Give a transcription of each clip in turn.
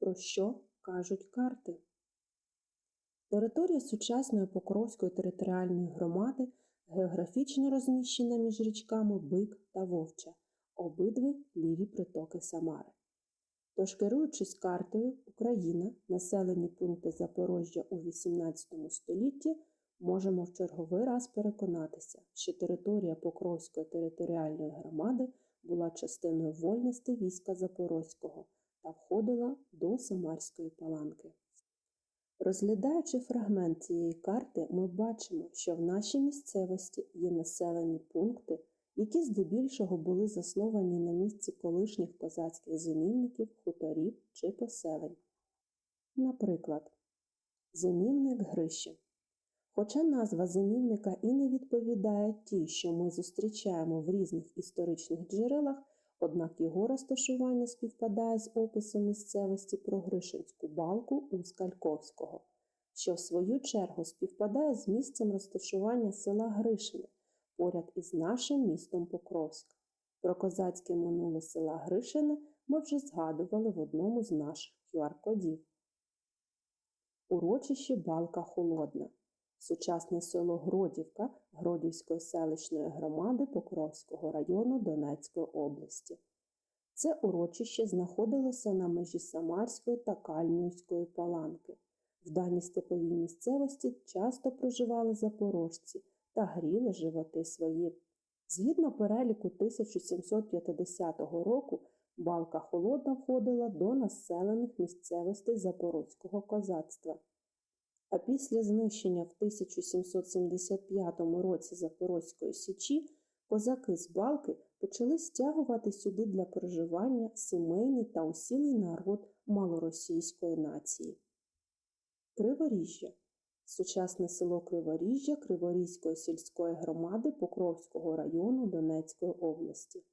Про що кажуть карти? Територія сучасної Покровської територіальної громади географічно розміщена між річками Бик та Вовча, обидві ліві притоки Самари. Тож, керуючись картою Україна, населені пункти Запорожжя у XVIII столітті, можемо в черговий раз переконатися, що територія Покровської територіальної громади була частиною вольності війська Запорозького та входила до Самарської паланки. Розглядаючи фрагмент цієї карти, ми бачимо, що в нашій місцевості є населені пункти, які здебільшого були засновані на місці колишніх козацьких зимівників, хуторів чи поселень. Наприклад, зимівник Гриші. Хоча назва зимівника і не відповідає тій, що ми зустрічаємо в різних історичних джерелах, однак його розташування співпадає з описом місцевості про Гришинську балку у Скальковського, що в свою чергу співпадає з місцем розташування села Гришине поряд із нашим містом Покровськ. Про козацьке минуле села Гришине ми вже згадували в одному з наших QR-кодів. Урочище Балка Холодна. Сучасне село Гродівка Гродівської селищної громади Покровського району Донецької області. Це урочище знаходилося на межі Самарської та Кальмівської паланки. В даній степовій місцевості часто проживали запорожці та гріли животи свої. Згідно переліку 1750 року, Балка Холодна входила до населених місцевостей Запорозького козацтва. А після знищення в 1775 році Запорозької Січі козаки з Балки почали стягувати сюди для проживання сімейний та усілий народ малоросійської нації. Криворіжжя сучасне село Криворіжжя Криворізької сільської громади Покровського району Донецької області,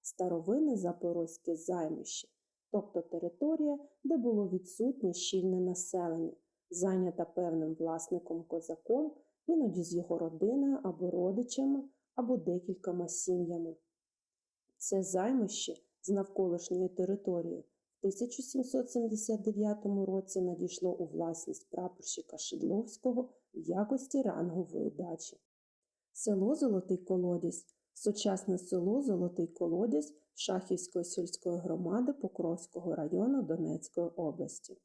старовинне Запорозьке займище, тобто територія, де було відсутнє щільне населення зайнята певним власником козаком, іноді з його родиною або родичами, або декількома сім'ями. Це займище з навколишньої території в 1779 році надійшло у власність прапорщика Шидловського в якості рангової дачі. Село Золотий Колодязь сучасне село Золотий Колодязь Шахівської сільської громади Покровського району Донецької області.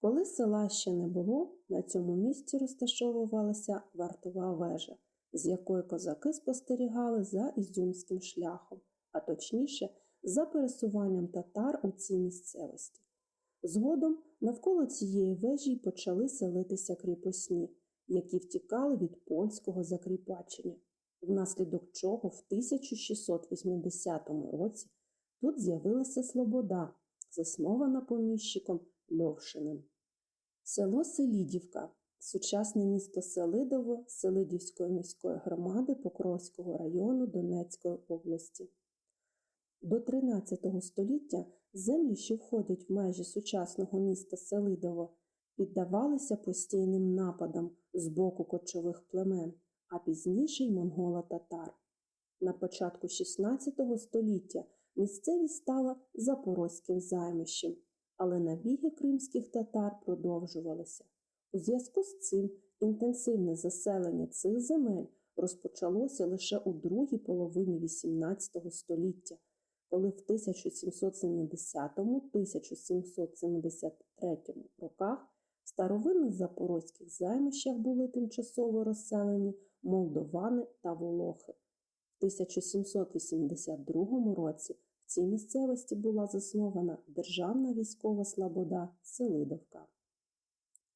Коли села ще не було, на цьому місці розташовувалася вартова вежа, з якої козаки спостерігали за Ізюмським шляхом, а точніше, за пересуванням татар у цій місцевості. Згодом навколо цієї вежі почали селитися кріпосні, які втікали від польського закріпачення, внаслідок чого в 1680 році тут з'явилася Слобода, заснована поміщиком Льовшиним. Село Селідівка сучасне місто Селидово Селидівської міської громади Покровського району Донецької області. До 13 століття землі, що входять в межі сучасного міста Селидово, піддавалися постійним нападам з боку кочових племен, а пізніше й монгола-татар. На початку 16 століття місцевість стала запорозьким займищем але набіги кримських татар продовжувалися. У зв'язку з цим інтенсивне заселення цих земель розпочалося лише у другій половині XVIII століття, коли в 1770-1773 роках в старовинних запорозьких займищах були тимчасово розселені молдовани та волохи. В 1782 році в цій місцевості була заснована Державна військова слобода Селидовка.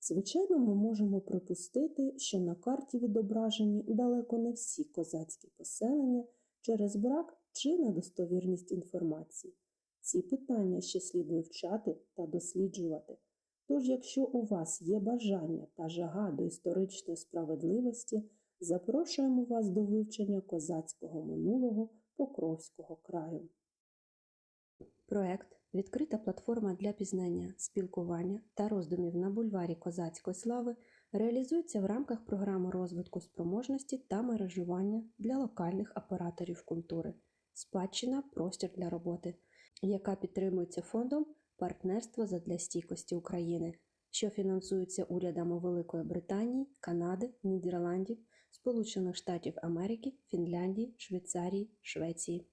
Звичайно, ми можемо припустити, що на карті відображені далеко не всі козацькі поселення через брак чи недостовірність інформації. Ці питання ще слід вивчати та досліджувати. Тож, якщо у вас є бажання та жага до історичної справедливості, запрошуємо вас до вивчення козацького минулого Покровського краю. Проект відкрита платформа для пізнання, спілкування та роздумів на бульварі козацької слави реалізується в рамках програми розвитку спроможності та мережування для локальних операторів культури, спадщина простір для роботи, яка підтримується фондом Партнерство задля стійкості України, що фінансується урядами Великої Британії, Канади, Нідерландів, Сполучених Штатів Америки, Фінляндії, Швейцарії, Швеції.